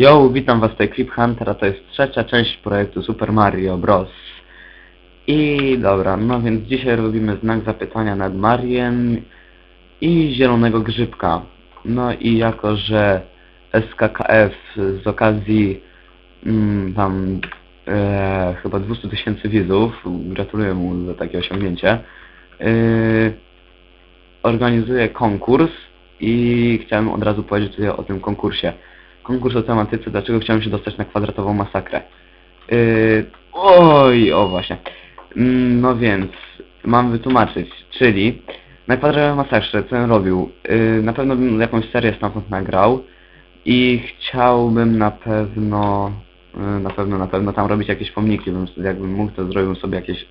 Yo, witam was tutaj Clip Hunter, a to jest trzecia część projektu Super Mario Bros. I dobra, no więc dzisiaj robimy znak zapytania nad Mariem i zielonego grzybka. No i jako, że SKKF z okazji mm, tam e, chyba 200 tysięcy widzów, gratuluję mu za takie osiągnięcie, e, organizuje konkurs i chciałem od razu powiedzieć tutaj o tym konkursie. Konkurs o tematyce, dlaczego chciałem się dostać na kwadratową masakrę. Yy, oj, o właśnie. Mm, No więc, mam wytłumaczyć, czyli na kwadratową masakrze, co bym robił? Yy, na pewno bym jakąś serię stamtąd nagrał i chciałbym na pewno, yy, na pewno, na pewno tam robić jakieś pomniki, bym, jakbym mógł, to zrobił sobie jakieś,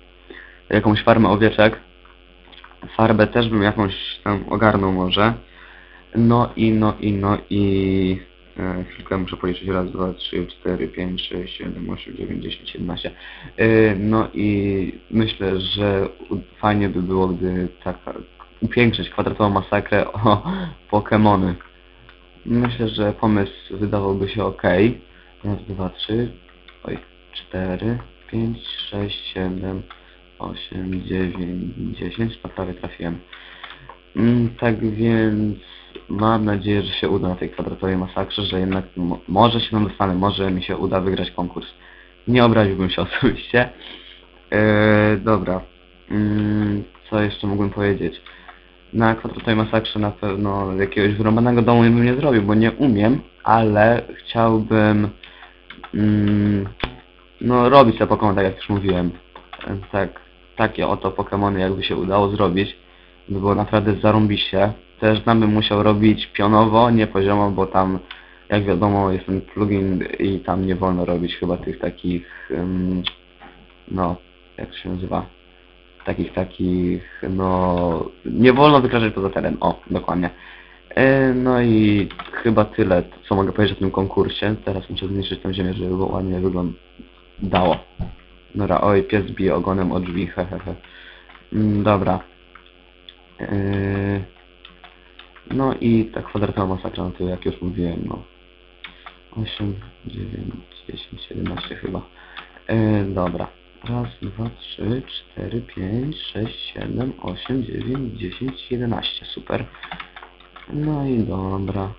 jakąś farmę owieczek. Farbę też bym jakąś tam ogarnął może. No i, no i, no i... E, chwilkę muszę policzyć. Raz, dwa, trzy, cztery, pięć, sześć, siedem, osiem, dziewięć, dziesięć, jedenaście. E, no i myślę, że fajnie by było, gdy taka upiększyć kwadratową masakrę o Pokemony. Myślę, że pomysł wydawałby się ok. Raz, dwa, trzy, oj, cztery, pięć, sześć, siedem, osiem, dziewięć, dziesięć. No prawie trafiłem. Mm, tak więc mam nadzieję, że się uda na tej kwadratowej masakrze, że jednak mo może się nam dostanę, może mi się uda wygrać konkurs. Nie obraziłbym się osobiście. Eee, dobra. Mm, co jeszcze mógłbym powiedzieć? Na kwadratowej masakrze na pewno jakiegoś wyrąbanego domu bym nie zrobił, bo nie umiem, ale chciałbym mm, no robić te Pokémon, tak jak już mówiłem. Tak, takie oto Pokémony jakby się udało zrobić było naprawdę zarąbiście. Też tam bym musiał robić pionowo, nie poziomo, bo tam, jak wiadomo, jest ten plugin i tam nie wolno robić chyba tych takich, no, jak się nazywa, takich, takich, no, nie wolno wykraczać poza teren, o, dokładnie. E, No i chyba tyle, co mogę powiedzieć o tym konkursie. Teraz muszę zmniejszyć tę ziemię, żeby ładnie wyglądało. Dobra, oj, pies bije ogonem o drzwi, hehehe. Mm, Dobra. Yy, No i ta kwadratowa masakra, no to jak już mówiłem, no 8, 9, 10, 11 chyba. Yy, dobra. Raz, dwa, trzy, cztery, pięć, sześć, siedem, osiem, dziewięć, dziesięć, jedenaście. Super. No i dobra.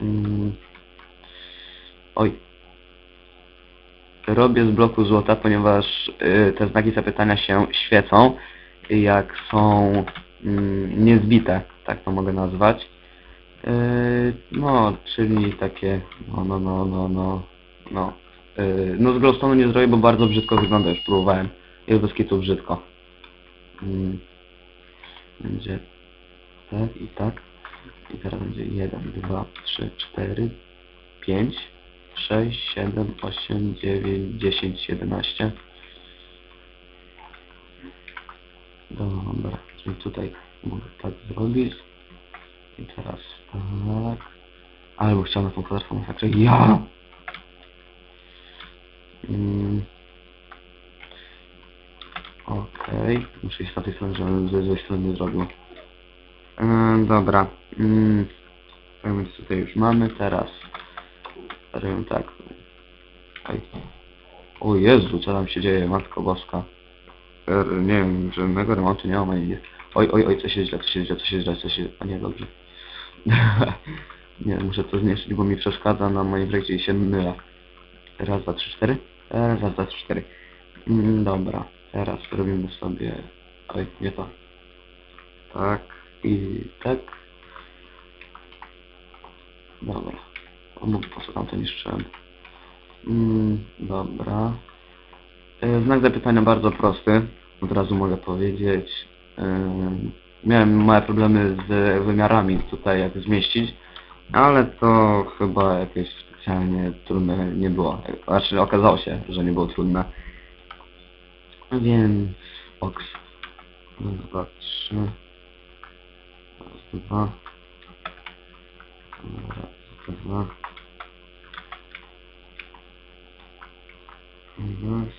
Mm. Oj. Robię z bloku złota, ponieważ yy, te znaki zapytania się świecą jak są niezbite, tak to mogę nazwać. Yy, no, czyli takie, no, no, no, no, no, no. Yy, no z glowstone'u nie zrobię, bo bardzo brzydko wygląda, już próbowałem. Jest bez kitu brzydko. Mm. Będzie tak i tak. I teraz będzie 1, 2, 3, 4, 5, 6, 7, 8, 9, 10, 11. Dobra, tutaj mogę tak zrobić. I teraz tak. Albo chciałem na tą kwadratową masakrę. Ja! Mm. Okej, muszę iść na tej stronie, żebym ze złej strony nie zrobił. Yy, dobra. Mm. Tak więc tutaj już mamy, teraz robimy tak. Oj. O Jezu, co tam się dzieje, Matko Boska. Er, nie wiem, żadnego remontu nie mam ani. Oj, oj, oj, co się źle, co się źle, co się źle, co się... A nie, dobrze. nie, muszę to zmniejszyć, bo mi przeszkadza na moim projekcie i się mylę. Raz, dwa, trzy, cztery. E, Raz, dwa, trzy, cztery. Mm, dobra, teraz robimy sobie... Oj, nie to. Tak i tak. Dobra. O, no, po co tam to niszczyłem? Mm, dobra. E, Znak zapytania bardzo prosty, od razu mogę powiedzieć. Miałem małe problemy z wymiarami tutaj, jak zmieścić, ale to chyba jakieś specjalnie trudne nie było. Znaczy okazało się, że nie było trudne. Więc box. Raz, dwa, trzy. Raz, dwa. Raz, dwa. Raz.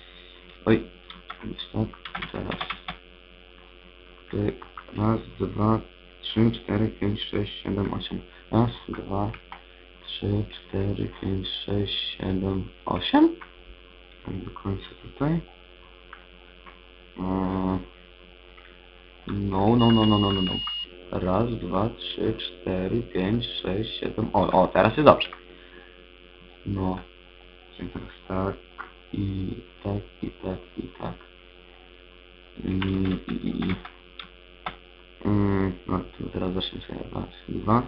Oj, więc tak, 2, 3, 4, 5, 6, 7, 8. Raz, dwa, trzy, cztery, pięć, sześć, siedem, osiem. Do końca tutaj. Eee, no, no, no, no, no, no, no. Raz, dwa, trzy, cztery, pięć, sześć, siedem, o, o, teraz jest dobrze. No. Czyli teraz tak, i tak, i tak, i tak. I, i, i. Mm, no, teraz zacznę sobie raz, dwa.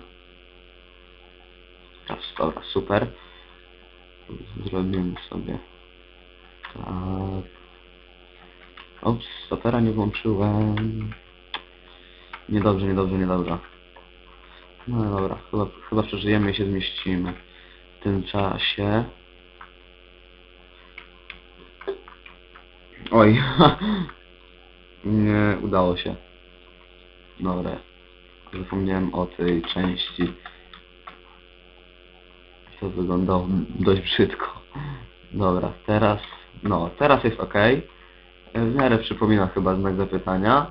Dobra, super. Zrobimy sobie tak. Ops, stopera nie włączyłem. Niedobrze, niedobrze, niedobrze. No dobra, chyba, chyba przeżyjemy i się zmieścimy. W tym czasie... Oj, nie udało się. Dobra, zapomniałem o tej części. To wyglądało dość brzydko. Dobra, teraz, no, teraz jest ok. W miarę przypomina chyba znak zapytania.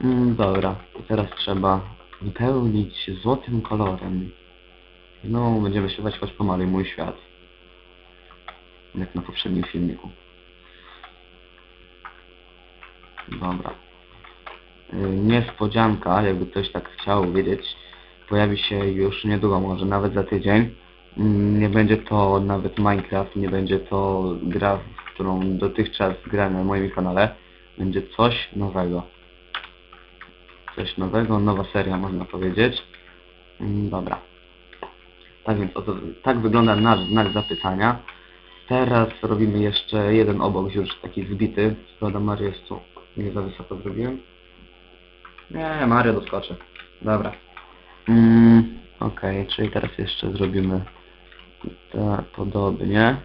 Mm, dobra, teraz trzeba wypełnić złotym kolorem. No, będziemy śpiewać choć pomaluj mój świat. Jak na poprzednim filmiku. Dobra. Niespodzianka, jakby ktoś tak chciał wiedzieć, pojawi się już niedługo, może nawet za tydzień. Mm, Nie będzie to nawet Minecraft, nie będzie to gra, w którą dotychczas grałem na moim kanale. Będzie coś nowego. Coś nowego, nowa seria można powiedzieć. Mm, Dobra. Tak więc oto, tak wygląda nasz znak zapytania. Teraz robimy jeszcze jeden obok już taki zbity. Szkoda tu. Nie za wysoko zrobiłem. Nie, Mario doskoczy. Dobra. Mm, Okej, czyli teraz jeszcze zrobimy tak podobnie.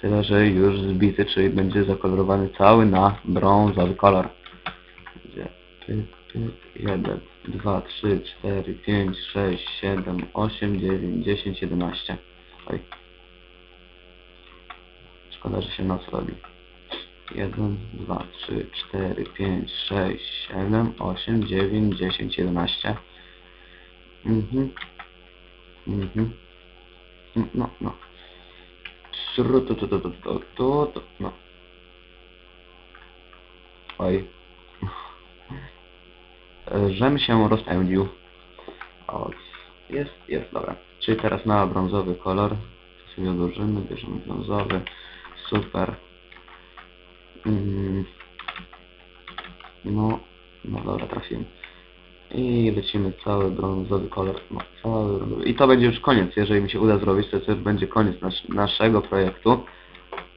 Tyle, że już zbity, czyli będzie zakolorowany cały na brązowy kolor. Będzie pyk, pyk, 1, 2, 3, 4, 5, 6, 7, 8, 9, 10, 11. Oj. Szkoda, że się noc robi. 1, 2, 3, 4, 5, 6, 7, 8, 9, 10, 11. Mhm. Mhm. No, no. Tru, tu, tu, tu, tu, tu, tu, tu, no. Oj. Żem się rozpędził. O, jest, jest, dobra. Czyli teraz na brązowy kolor. Sobie odłożymy, bierzemy brązowy. Super. Mm. No, no dobra, trafiłem. I lecimy cały brązowy kolor. No, cały brązowy. I to będzie już koniec, jeżeli mi się uda zrobić, to już będzie koniec nas naszego projektu.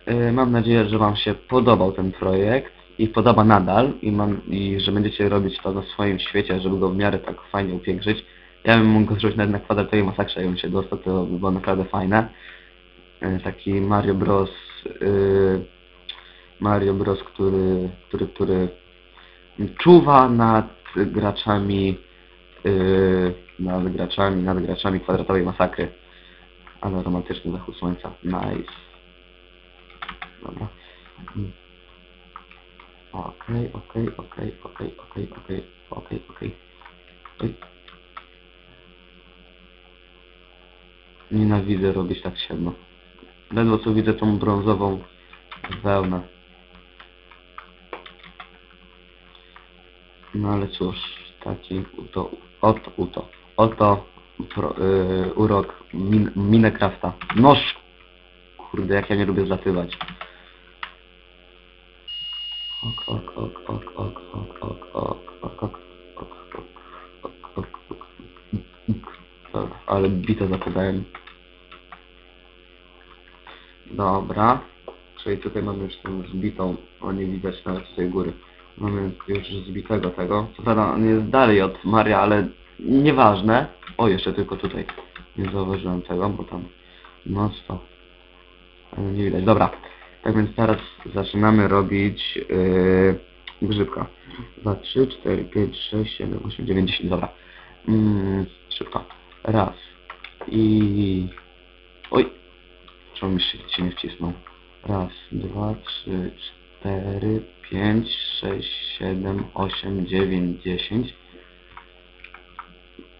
Yy, mam nadzieję, że Wam się podobał ten projekt i podoba nadal i mam i że będziecie robić to na swoim świecie, żeby go w miarę tak fajnie upiększyć. Ja bym mógł go zrobić nawet na kwadratowej masakrze, jakbym się dostał, to by było naprawdę fajne. Yy, taki Mario Bros. Yy, Mario Bros, który, który, który czuwa nad graczami yy, nad graczami, nad graczami kwadratowej masakry. Ale romantyczny zachód słońca. Nice. Dobra. Okej, okej, okej, okej, okej, okej, okej, okej. Nienawidzę robić tak ciemno. Ledwo co widzę tą brązową wełnę. No ale cóż, taki to, oto, oto, oto pro, yy, urok min, Minecrafta. Noż! Kurde, jak ja nie lubię zlatywać. Ok, ok, ok, ok, ok, ok, ok, ok, ok, ok, ok, ok, ok, ale bite zapodałem. Dobra. Czyli tutaj mamy już tą zbitą, o nie widać nawet z tej góry. Mamy już zbitego tego. Co prawda on jest dalej od Maria, ale nieważne. O, jeszcze tylko tutaj. Nie zauważyłem tego, bo tam mocno nie widać. Dobra. Tak więc teraz zaczynamy robić yy, grzybka. 2, 3, 4, 5, 6, 7, 8, 9, 10. Dobra. Mm, szybko. Raz. I... Oj. Czemu mi się nie wcisnął? Raz, dwa, trzy, cztery, 5, 6, 7, 8, 9, 10.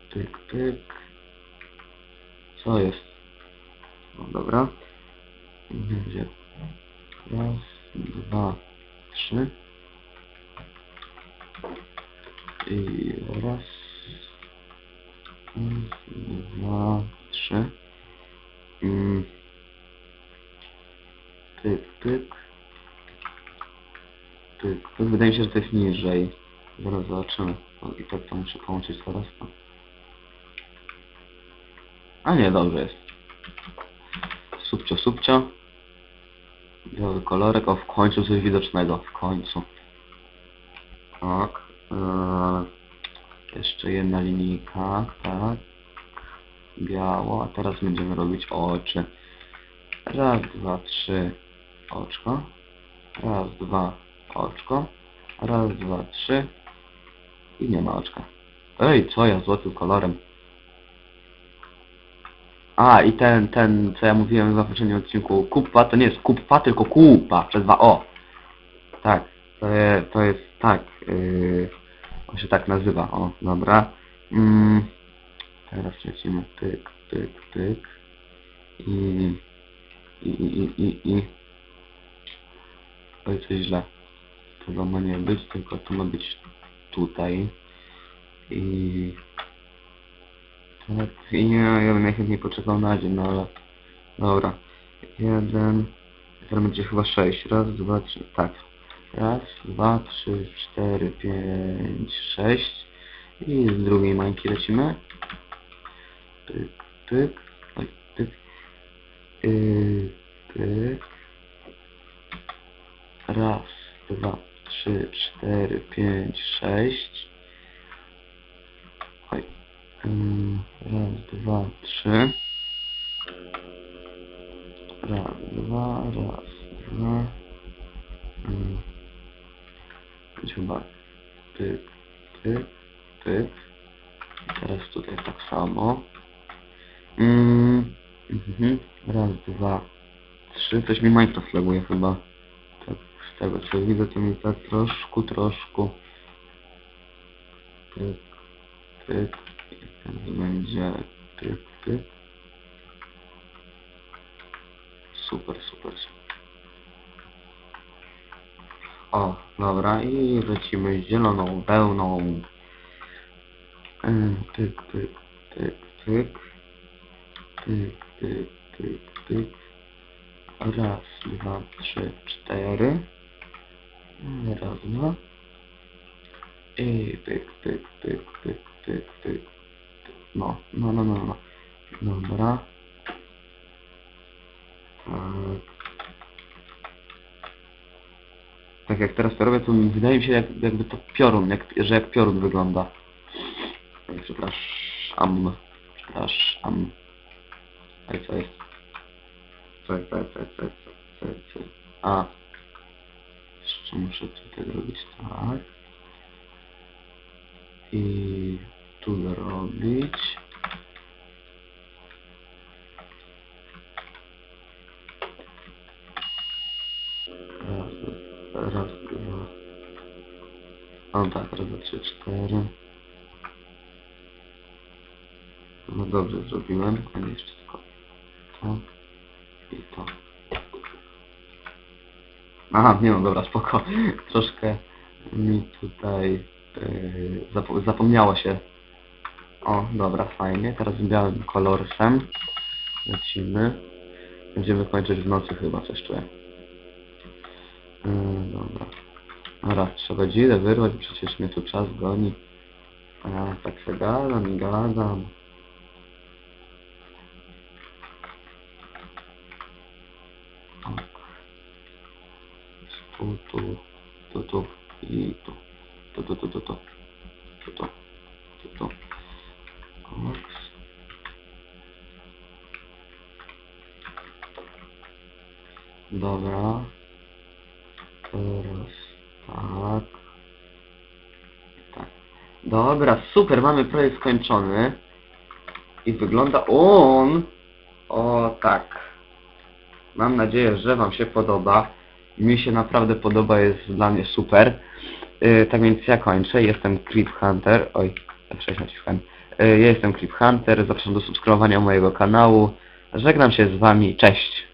Tyk, tyk. Co jest? No dobra. Będzie raz, dwa, trzy. I raz, dwa, trzy. Mm. Tyk, tyk pyk. Wydaje mi się, że to jest niżej. Zaraz zobaczymy. I tak to muszę połączyć teraz. No. A nie, dobrze jest. Subcio, subcio. Biały kolorek. O, w końcu coś widocznego. W końcu. Tak. Eee, jeszcze jedna linijka. Tak. Biało. A teraz będziemy robić oczy. Raz, dwa, trzy. Oczko. Raz, dwa. Oczko. Raz, dwa, trzy. I nie ma oczka. Ej, co ja złotym kolorem. A, i ten, ten, co ja mówiłem w poprzednim odcinku, kupa, to nie jest kupa, tylko kupa, przez dwa O. Tak, to jest, to jest tak, yy, on się tak nazywa, o, dobra. Mm, teraz lecimy, pyk, pyk. I, i, i, i, i, i. Oj, coś źle. To ma nie być, tylko to ma być tutaj. I... Tak, i nie, ja bym najchętniej poczekał na dzień, no ale... Dobra. Jeden... Teraz będzie chyba sześć. Raz, dwa, trzy... Tak. Raz, dwa, trzy, cztery, pięć, sześć. I z drugiej mańki lecimy. Pyk, pyk. Oj, pyk. Yy, pyk. 3, 4, 5, 6. Oj. Mm, raz, dwa, trzy. Raz, dwa, raz, dwa. Dziuba. Pyk, pyk, teraz tutaj tak samo. Mm, mm -hmm. Raz, dwa, trzy. Coś mi Minecraft laguje chyba. Tego co widzę, to mi tak troszkę, troszkę. Pyk, pyk. I teraz będzie pyk, pyk. Super, super, super. O, dobra, i lecimy zieloną wełną. Ym, Pyk, pyk, pyk, pyk. Pyk, pyk, pyk, pyk. Raz, dwa, trzy, cztery. Dwa. I pyk, pyk, pyk, pyk, pyk, pyk. No, no, no, no, no. Dobra. Tak. Tak jak teraz to robię, to wydaje mi się jak, jakby to piorun, jak, że jak piorun wygląda. Przepraszam. Przepraszam. Ej, co jest? Co jest, co jest, co jest, co jest, co jest, co jest? A. Jeszcze muszę tutaj zrobić tak. I tu zrobić. Raz, raz, dwa. O tak, raz, trzy, cztery. No dobrze zrobiłem, a nie jeszcze tylko to i to. Aha, nie no, dobra, spoko. Troszkę mi tutaj yy, zapo zapomniało się. O, dobra, fajnie. Teraz białym kolorsem lecimy. Będziemy kończyć w nocy chyba, coś czuję. Yy, dobra. Dobra, trzeba dzidę wyrwać, przecież mnie tu czas goni. A ja tak się gadam i gadam. Tak. Tu, tu, tu, i tu. Tu, tu, tu, tu, tu. Tu, tu, tu, tu. Dobra. Teraz tak. Tak. Dobra, super, mamy projekt skończony. I wygląda on... O tak. Mam nadzieję, że Wam się podoba. Mi się naprawdę podoba, jest dla mnie super. Yy, tak więc ja kończę. Jestem Creep Hunter. Oj, F6 naciskałem. Y, Ja jestem Clip Hunter, zapraszam do subskrybowania mojego kanału. Żegnam się z wami, cześć!